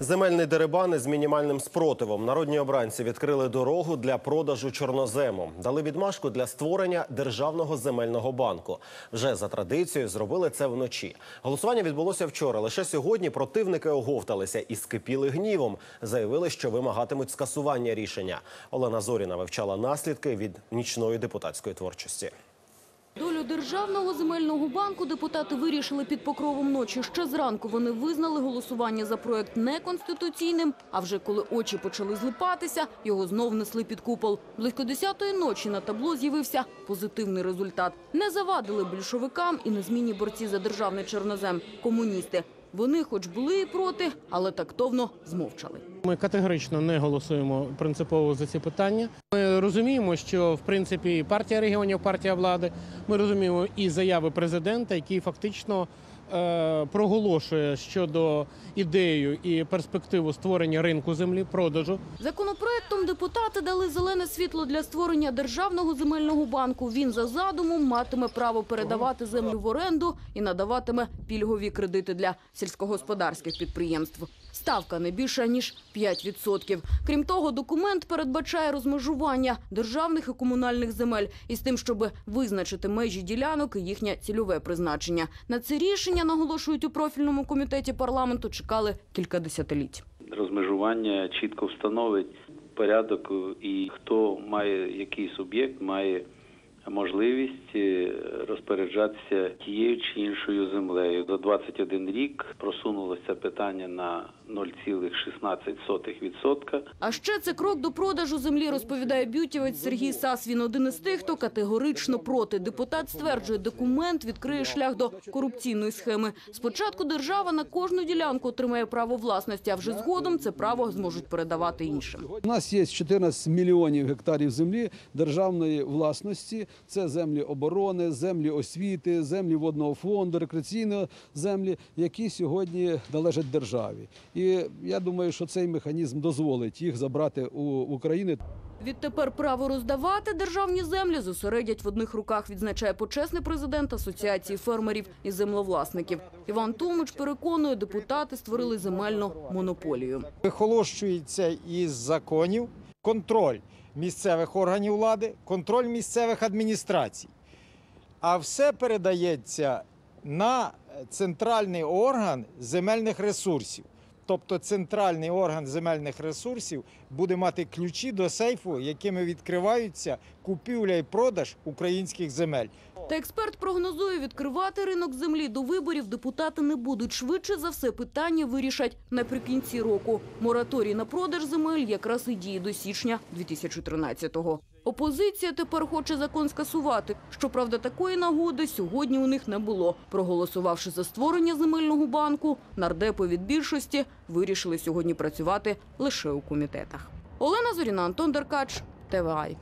Земельний дерибан із мінімальним спротивом. Народні обранці відкрили дорогу для продажу чорнозему. Дали відмашку для створення державного земельного банку. Вже за традицією зробили це вночі. Голосування відбулося вчора. Лише сьогодні противники оговталися і скипіли гнівом. Заявили, що вимагатимуть скасування рішення. Олена Зоріна вивчала наслідки від нічної депутатської творчості. Державного земельного банку депутати вирішили під покровом ночі. Ще зранку вони визнали голосування за проект неконституційним. А вже коли очі почали злипатися, його знов несли під купол. Близько десятої ночі на табло з'явився позитивний результат. Не завадили більшовикам і незмінні борці за державний чорнозем – комуністи. Вони, хоч були і проти, але тактовно змовчали. Ми категорично не голосуємо принципово за ці питання. Ми розуміємо, що в принципі і партія регіонів, партія влади. Ми розуміємо і заяви президента, який фактично е, проголошує щодо ідею і перспективу створення ринку землі, продажу. Законопроектом депутати дали зелене світло для створення державного земельного банку. Він за задумом матиме право передавати землю в оренду і надаватиме пільгові кредити для сільськогосподарських підприємств. Ставка не більша ніж 5%. Крім того, документ передбачає розмежування державних і комунальних земель із тим, щоб визначити межі ділянок і їхнє цільове призначення. На це рішення наголошують у профільному комітеті парламенту. Чекали кілька десятиліть. розмежування чітко встановить порядок і хто має який суб'єкт має можливість е, розпоряджатися тією чи іншою землею. За 21 рік просунулося питання на 0,16%. А ще це крок до продажу землі, розповідає бютівець Сергій Сас. Він один із тих, хто категорично проти. Депутат стверджує, документ відкриє шлях до корупційної схеми. Спочатку держава на кожну ділянку отримає право власності, а вже згодом це право зможуть передавати іншим. У нас є 14 мільйонів гектарів землі державної власності. Це землі оборони, землі освіти, землі водного фонду, рекреаційної землі, які сьогодні належать державі. І я думаю, що цей механізм дозволить їх забрати у України. Відтепер право роздавати державні землі зосередять в одних руках, відзначає почесний президент Асоціації фермерів і землевласників. Іван Томич переконує, депутати створили земельну монополію. вихолощується із законів контроль місцевих органів влади, контроль місцевих адміністрацій. А все передається на центральний орган земельних ресурсів. Тобто центральний орган земельних ресурсів буде мати ключі до сейфу, якими відкриваються купівля і продаж українських земель. Та експерт прогнозує, відкривати ринок землі до виборів депутати не будуть. Швидше за все питання вирішать наприкінці року. Мораторій на продаж земель якраз і діє до січня 2013-го. Опозиція тепер хоче закон скасувати. Щоправда, такої нагоди сьогодні у них не було. Проголосувавши за створення земельного банку, нардепи від більшості вирішили сьогодні працювати лише у комітетах. Олена Зоріна, Антон Деркач, ТВАЙ.